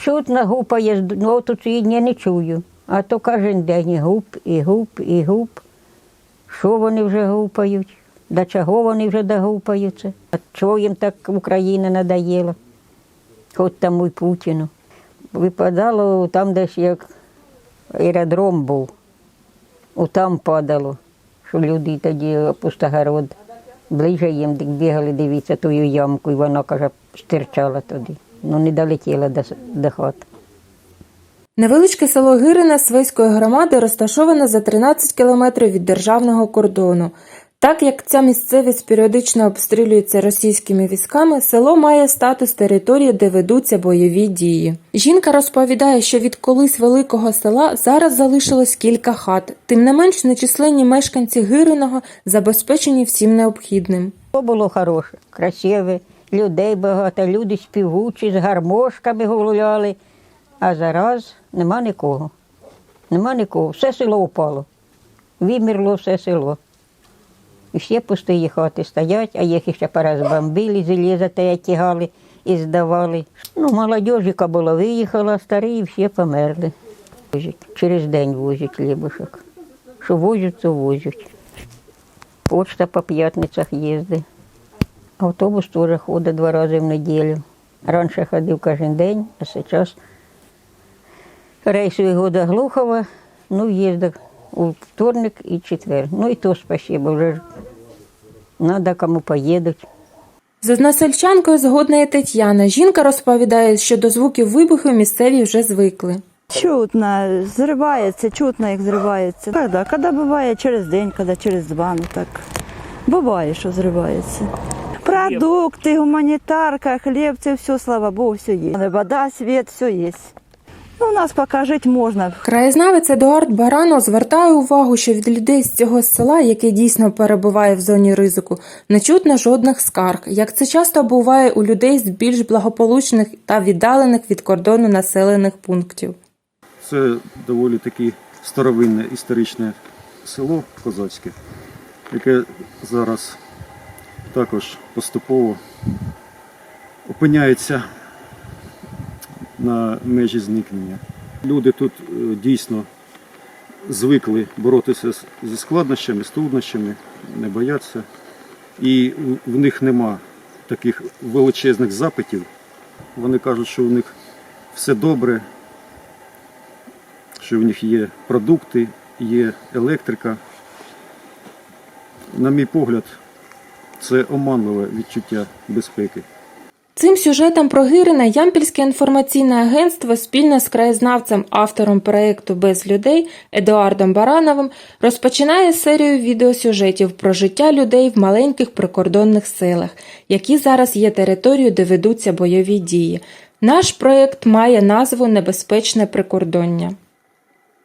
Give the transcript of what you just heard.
Чутно гупає, ну тут сьогодні не чую. А то кожен день і гуп, і гуп, і гуп. Що вони вже гупають? До чого вони вже догупаються? А чого їм так Україна надоїла? Хоч там і Путіну. Випадало там десь як аеродром був. Отам падало, що люди тоді пустогород. Ближе їм бігали, дивіться тую ямку, і вона, каже, стирчала туди. Ну не долетіла до, до хати. Невеличке село Гирина Свиської громади розташоване за 13 кілометрів від державного кордону. Так як ця місцевість періодично обстрілюється російськими військами, село має статус території, де ведуться бойові дії. Жінка розповідає, що від колись великого села зараз залишилось кілька хат. Тим не менш, нечисленні мешканці Гириного забезпечені всім необхідним. Було хороше, красиве, людей багато, люди співучі, з гармошками гуляли. А зараз нема нікого. Нема нікого. Все село упало. Вимерло все село. І всі пусті хати стоять, а їх ще порозбомбили, железо те тягали і здавали. Ну, молодежіка була, виїхала, старі всі померли. Через день возять хлібушок. Що возять, то возять. Почта по п'ятницях їздить. Автобус теж ходить два рази в неділю. Раніше ходив кожен день, а зараз рейсовий года Глухова, ну, їздив у вторник і четвер. Ну і то спасибо, вже треба кому поїдуть. З односельчанкою згодна і Тетяна. Жінка розповідає, що до звуків вибуху місцеві вже звикли. Чутно, зривається, чутно, як зривається. Когда? Когда буває через день, коли через два, ну так. Буває, що зривається. Продукти, гуманітарка, хліб, це все, слава Богу, все є. Вода, світ, все є. Ну, у нас поки жити можна. Краєзнавець Едуард Барано звертає увагу, що від людей з цього села, яке дійсно перебуває в зоні ризику, не чутно жодних скарг, як це часто буває у людей з більш благополучних та віддалених від кордону населених пунктів. Це доволі таки старовинне історичне село козацьке, яке зараз також поступово опиняється на межі зникнення. Люди тут е, дійсно звикли боротися зі складнощами, з труднощами, не бояться. І в них нема таких величезних запитів. Вони кажуть, що у них все добре, що в них є продукти, є електрика. На мій погляд, це оманливе відчуття безпеки. Цим сюжетом про Гирина Ямпільське інформаційне агентство спільно з краєзнавцем, автором проєкту Без людей Едуардом Барановим розпочинає серію відеосюжетів про життя людей в маленьких прикордонних селах, які зараз є територією, де ведуться бойові дії. Наш проєкт має назву Небезпечне прикордоння.